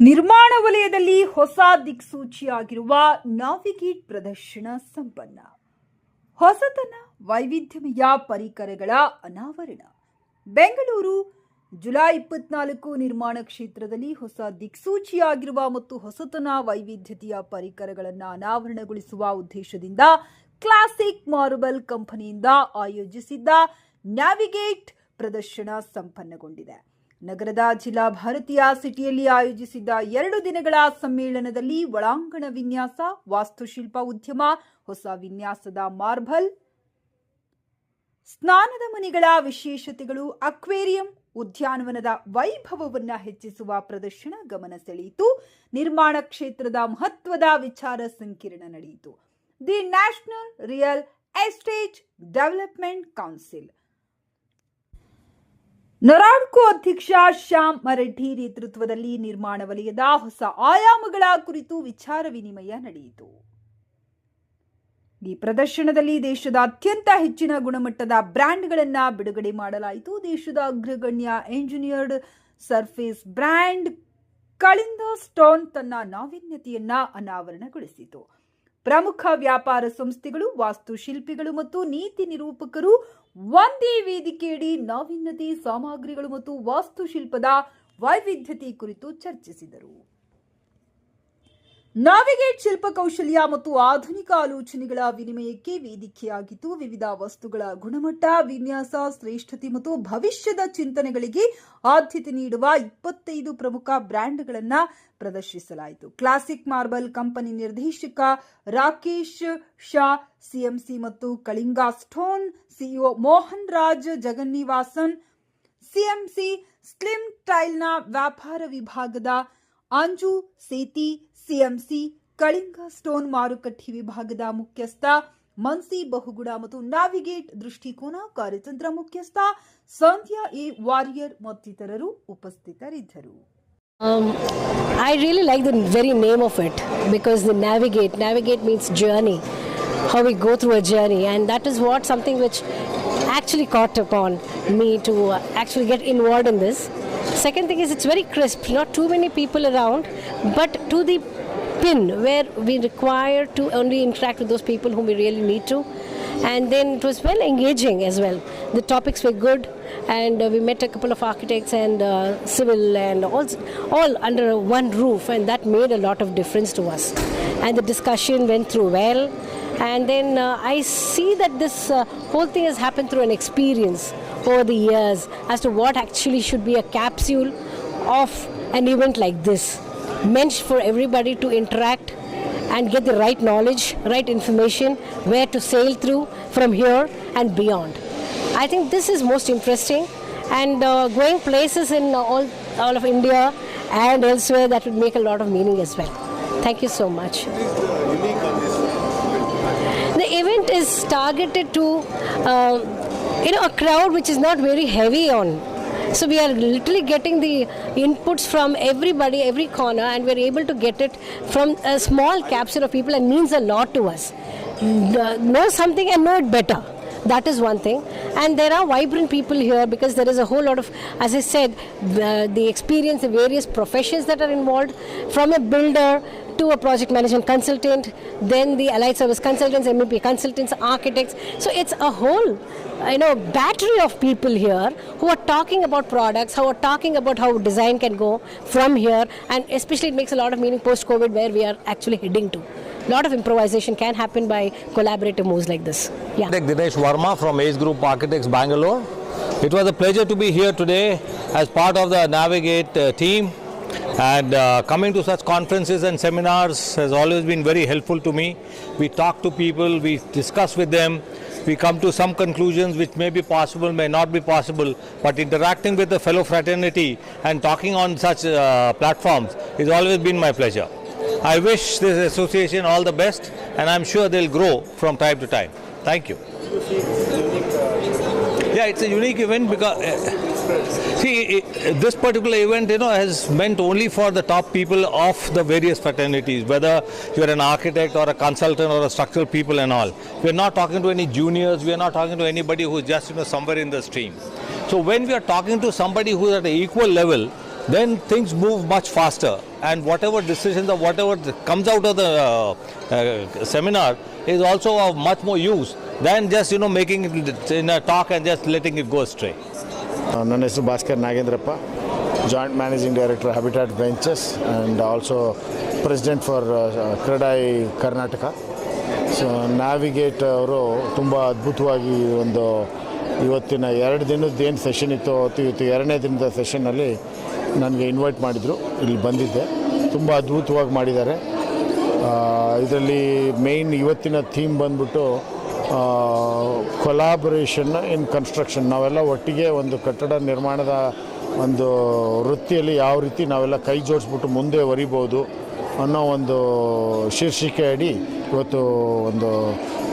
ನಿರ್ಮಾಣ ವಲಯದಲ್ಲಿ ಹೊಸ ದಿಕ್ಸೂಚಿಯಾಗಿರುವ ನಾವಿಗೇಟ್ ಪ್ರದರ್ಶನ ಸಂಪನ್ನ. ಹೊಸತನ ವೈವಿಧ್ಯಮಯ ಪರಿಕರಗಳ ಅನಾವರಣ. ಬೆಂಗಳೂರು ಜುಲೈ ಇಪ್ಪತ್ನಾಲ್ಕು ನಿರ್ಮಾಣ ಕ್ಷೇತ್ರದಲ್ಲಿ ಹೊಸ ದಿಕ್ಸೂಚಿಯಾಗಿರುವ ಮತ್ತು ಹೊಸತನ ವೈವಿಧ್ಯತೆಯ ಪರಿಕರಗಳನ್ನು ಅನಾವರಣಗೊಳಿಸುವ ಉದ್ದೇಶದಿಂದ ಕ್ಲಾಸಿಕ್ ಮಾರ್ಬಲ್ ಕಂಪನಿಯಿಂದ ಆಯೋಜಿಸಿದ್ದ ನ್ಯಾವಿಗೇಟ್ ಪ್ರದರ್ಶನ ಸಂಪನ್ನಗೊಂಡಿದೆ. ನಗರದ ಜಿಲ್ಲಾ ಭಾರತೀಯ ಸಿಟಿಯಲ್ಲಿ ಆಯೋಜಿಸಿದ್ದ ಎರಡು ದಿನಗಳ ಸಮ್ಮೇಳನದಲ್ಲಿ ಒಳಾಂಗಣ ವಿನ್ಯಾಸ, ವಾಸ್ತುಶಿಲ್ಪ ಉದ್ಯಮ, ಹೊಸ ವಿನ್ಯಾಸದ ಮಾರ್ಬಲ್, ಸ್ನಾನದ ಮನೆಗಳ ವಿಶೇಷತೆಗಳು, ಅಕ್ವೇರಿಯಂ, ಉದ್ಯಾನವನದ ವೈಭವವನ್ನು ಹೆಚ್ಚಿಸುವ ಪ್ರದರ್ಶನ ಗಮನ ಸೆಳೆಯಿತು. ನಿರ್ಮಾಣ ಕ್ಷೇತ್ರದ ಮಹತ್ವದ ವಿಚಾರ ಸಂಕಿರಣ ನಡೆಯಿತು. The national real estate development council. NAREDCO ಅಧ್ಯಕ್ಷ ಶ್ಯಾಮ್ ಮರಡ್ಡಿ ನೇತೃತ್ವದಲ್ಲಿ ನಿರ್ಮಾಣ ವಲಯದ ಹೊಸ ಆಯಾಮಗಳ ಕುರಿತು ವಿಚಾರ ವಿನಿಮಯ ನಡೆಯಿತು. ಈ ಪ್ರದರ್ಶನದಲ್ಲಿ ದೇಶದ ಅತ್ಯಂತ ಹೆಚ್ಚಿನ ಗುಣಮಟ್ಟದ ಬ್ರ್ಯಾಂಡ್ಗಳನ್ನು ಬಿಡುಗಡೆ ಮಾಡಲಾಯಿತು. ದೇಶದ ಅಗ್ರಗಣ್ಯ engineered surface brand Kalinga stone ತನ್ನ ನಾವೀನ್ಯತೆಯನ್ನ ಅನಾವರಣಗೊಳಿಸಿತು. ಪ್ರಮುಖ ವ್ಯಾಪಾರ ಸಂಸ್ಥೆಗಳು, ವಾಸ್ತುಶಿಲ್ಪಿಗಳು ಮತ್ತು ನೀತಿ ನಿರೂಪಕರು ಒಂದೇ ವೇದಿಕೆಯಡಿ ನಾವಿನ್ಯತೆ ಸಾಮಗ್ರಿಗಳು ಮತ್ತು ವಾಸ್ತುಶಿಲ್ಪದ ವೈವಿಧ್ಯತೆ ಕುರಿತು ಚರ್ಚಿಸಿದರು. ನಾವಿಗೇಟ್ ಶಿಲ್ಪ ಕೌಶಲ್ಯ ಮತ್ತು ಆಧುನಿಕ ಆಲೋಚನೆಗಳ ವಿನಿಮಯಕ್ಕೆ ವೇದಿಕೆಯಾಗಿದ್ದು, ವಿವಿಧ ವಸ್ತುಗಳ ಗುಣಮಟ್ಟ, ವಿನ್ಯಾಸ, ಶ್ರೇಷ್ಠತೆ ಮತ್ತು ಭವಿಷ್ಯದ ಚಿಂತನೆಗಳಿಗೆ ಆದ್ಯತೆ ನೀಡುವ ಇಪ್ಪತ್ತೈದು ಪ್ರಮುಖ ಬ್ರ್ಯಾಂಡ್ಗಳನ್ನು ಪ್ರದರ್ಶಿಸಲಾಯಿತು. ಕ್ಲಾಸಿಕ್ ಮಾರ್ಬಲ್ ಕಂಪನಿ ನಿರ್ದೇಶಕ Rakesh Shah C M C ಮತ್ತು Kalinga stone CEO Mohan Raj, Jagannivasan C M C slim ಟೈಲ್ನ ವ್ಯಾಪಾರ ವಿಭಾಗದ Anju, Sethi, C M C, Kalinga stone ಮಾರುಕಟ್ಟೆ ವಿಭಾಗದ ಮುಖ್ಯಸ್ಥ ಮನ್ಸಿ ಬಹುಗುಡ ಮತ್ತು ನಾವಿಗೇಟ್ ದೃಷ್ಟಿಕೋನ ಕಾರ್ಯತಂತ್ರ ಮುಖ್ಯಸ್ಥ ಸಂಧ್ಯಾ ಎ ವಾರಿಯರ್ ಮತ್ತಿತರರು ಉಪಸ್ಥಿತರಿದ್ದರು. I really like the very name of it because the navigate navigate means journey how we go through a journey and that is what something which actually caught upon me to actually get involved in this Second thing is it's very crisp, not too many people around, but to the pin where we require to only interact with those people whom we really need to. And then it was well engaging as well. The topics were good, and uh, we met a couple of architects and uh, civil and all, all under one roof, and that made a lot of difference to us. And the discussion went through well. And then uh, I see that this uh, whole thing has happened through an experience over the years as to what actually should be a capsule of an event like this, meant for everybody to interact and get the right knowledge, right information, where to sail through from here and beyond. I think this is most interesting, and uh, going places in all, all of India and elsewhere that would make a lot of meaning as well. Thank you so much. The event is targeted to, uh, you know, a crowd which is not very heavy on. So we are literally getting the inputs from everybody, every corner, and we're able to get it from a small capsule of people, and means a lot to us. Uh, Know something and know it better. That is one thing, and there are vibrant people here because there is a whole lot of, as I said, the, the experience, the various professions that are involved, from a builder to a project management consultant, then the allied service consultants, MEP consultants, architects. So it's a whole, you know, battery of people here who are talking about products, who are talking about how design can go from here, and especially it makes a lot of meaning post-COVID where we are actually heading to. A lot of improvisation can happen by collaborative moves like this. Yeah. Dinesh Verma from Ace Group Architects Bangalore. It was a pleasure to be here today as part of the Navigate uh, team. And uh, coming to such conferences and seminars has always been very helpful to me. We talk to people, we discuss with them, we come to some conclusions which may be possible, may not be possible. But interacting with the fellow fraternity and talking on such uh, platforms has always been my pleasure. I wish this association all the best, and I'm sure they'll grow from time to time. Thank you. Yeah, it's a unique event because uh, see this particular event, you know, has meant only for the top people of the various fraternities. Whether you're an architect or a consultant or a structural people and all, we're not talking to any juniors. We're not talking to anybody who's just you know somewhere in the stream. So when we are talking to somebody who's at an equal level, then things move much faster. And whatever decisions or whatever comes out of the uh, uh, seminar is also of much more use than just you know making it in a talk and just letting it go astray. ನನ್ನ ಹೆಸರು Bhaskar Nagendrappa joint managing director habitat ventures and also president for CREDAI Karnataka so navigate ಅವರು ತುಂಬ ಅದ್ಭುತವಾಗಿ ಒಂದು ಇವತ್ತಿನ ಎರಡು ದಿನದ ಏನು ಸೆಷನ್ ಇತ್ತು ಅವತ್ತು ಇವತ್ತು ಎರಡನೇ ದಿನದ ಸೆಷನ್ನಲ್ಲಿ ನನಗೆ ಇನ್ವೈಟ್ ಮಾಡಿದರು, ಇಲ್ಲಿ ಬಂದಿದ್ದೆ. ತುಂಬ ಅದ್ಭುತವಾಗಿ ಮಾಡಿದ್ದಾರೆ. ಇದರಲ್ಲಿ ಮೇಯ್ನ್ ಇವತ್ತಿನ ಥೀಮ್ ಬಂದ್ಬಿಟ್ಟು ಕೊಲಾಬರೇಷನ್ ಇನ್ ಕನ್ಸ್ಟ್ರಕ್ಷನ್ ನಾವೆಲ್ಲ ಒಟ್ಟಿಗೆ ಒಂದು ಕಟ್ಟಡ ನಿರ್ಮಾಣದ ಒಂದು ವೃತ್ತಿಯಲ್ಲಿ ಯಾವ ರೀತಿ ನಾವೆಲ್ಲ ಕೈ ಜೋಡಿಸ್ಬಿಟ್ಟು ಮುಂದೆ ಒರಿಬೋದು ಅನ್ನೋ ಒಂದು ಶೀರ್ಷಿಕೆ ಅಡಿ ಇವತ್ತು ಒಂದು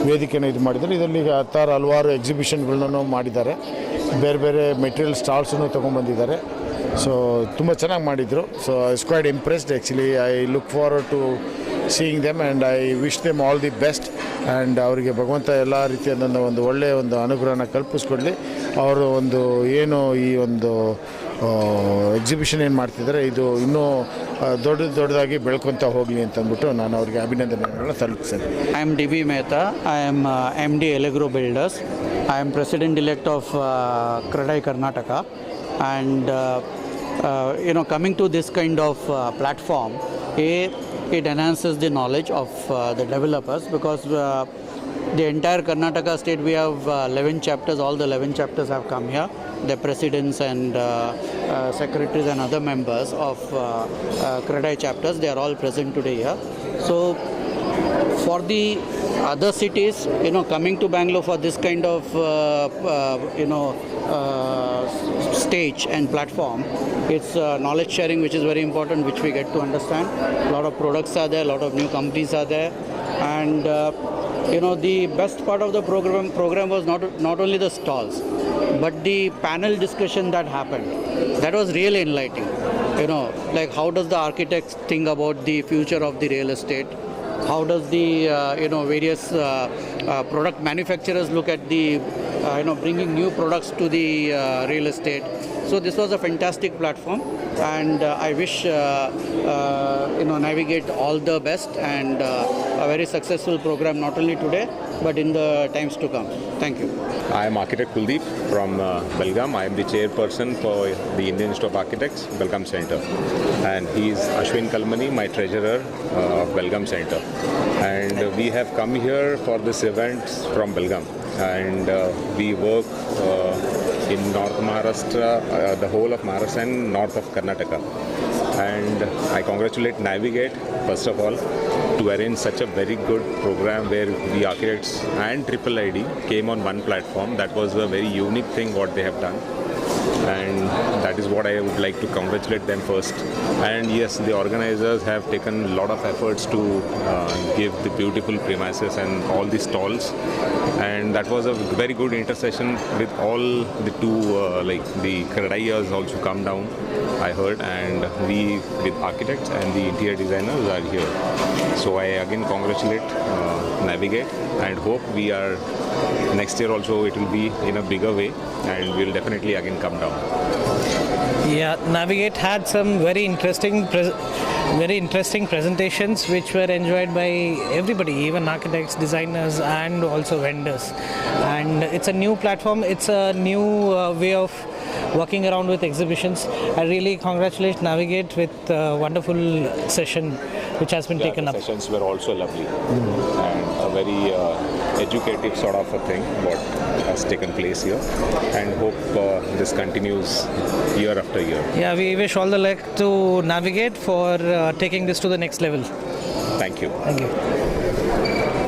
ವೇದಿಕೆನ ಇದು ಮಾಡಿದ್ದಾರೆ. ಇದರಲ್ಲಿ ಹತ್ತಾರು ಹಲವಾರು ಎಕ್ಸಿಬಿಷನ್ಗಳನ್ನೂ ಮಾಡಿದ್ದಾರೆ. ಬೇರೆ ಬೇರೆ ಮೆಟೀರಿಯಲ್ ಸ್ಟಾಲ್ಸನ್ನು ತೊಗೊಂಬಂದಿದ್ದಾರೆ ಸೊ ತುಂಬ ಚೆನ್ನಾಗಿ ಮಾಡಿದರು. So I quite impressed actually I look forward to seeing them and I wish them all the best and ಅವರಿಗೆ ಭಗವಂತ ಎಲ್ಲ ರೀತಿಯಾದಂಥ ಒಂದು ಒಳ್ಳೆಯ ಒಂದು ಅನುಗ್ರಹನ ಕಲ್ಪಿಸ್ಕೊಡ್ಲಿ. ಅವರು ಒಂದು ಏನು ಈ ಒಂದು ಎಕ್ಸಿಬಿಷನ್ ಏನು ಮಾಡ್ತಿದ್ದಾರೆ, ಇದು ಇನ್ನೂ ದೊಡ್ಡ ದೊಡ್ಡದಾಗಿ ಬೆಳ್ಕೊತಾ ಹೋಗಲಿ ಅಂತಂದ್ಬಿಟ್ಟು ನಾನು ಅವರಿಗೆ ಅಭಿನಂದನೆಗಳನ್ನ ತಲುಪಿಸ್ತೇನೆ I am D B Mehta I am M D Allegro builders I am president elect of CREDAI Karnataka and you know coming to this kind of platform a it enhances the knowledge of uh, the developers because uh, the entire Karnataka state we have uh, 11 chapters. All the 11 chapters have come here. The presidents and uh, uh, secretaries and other members of uh, uh, chapters, they are all present today here. So for the other cities, you know, coming to Bangalore for this kind of, you know, stage and platform, it's uh, knowledge sharing which is very important, which we get to understand. A lot of products are there, a lot of new companies are there, and uh, you know, the best part of the program program was not not only the stalls, but the panel discussion that happened. That was really enlightening. You know, like how does the architects think about the future of the real estate? how does the uh, you know various uh, uh, product manufacturers look at the you know bringing new products to the uh, real estate so this was a fantastic platform and uh, i wish uh, uh, you know navigate all the best and uh, a very successful program not only today but in the times to come thank you I am architect Kuldeep from uh, Belgaum. I am the chairperson for the Indian Institute of Architects, Belgaum Center. And he is Ashwin Kalmani, my treasurer uh, of Belgaum Center. And uh, we have come here for this event from Belgaum. And uh, we work uh, in North Maharashtra, uh, the whole of Maharashtra and north of Karnataka. And I congratulate Navigate, first of all, to arrange such a very good program where the architects and Triple ID came on one platform. That was a very unique thing what they have done. And that is what I would like to congratulate them first. And yes, the organizers have taken a lot of efforts to uh, give the beautiful premises and all the stalls. And that was a very good intercession with all the two, uh, like the Kradai also come down, I heard, and we with architects and the interior designers are here. So I again congratulate uh, Navigate and hope we are next year also it will be in a bigger way and we'll definitely again come down. Yeah, Navigate had some very interesting, very interesting presentations which were enjoyed by everybody, even architects, designers, and also vendors. And it's a new platform. It's a new uh, way of working around with exhibitions. I really congratulate Navigate with a wonderful session which has been Yeah, taken the up. sessions were also lovely and a very uh, educative sort of a thing what has taken place here and hope uh, this continues year after year. Yeah, we wish all the luck to Navigate for uh, taking this to the next level. Thank you. Thank you.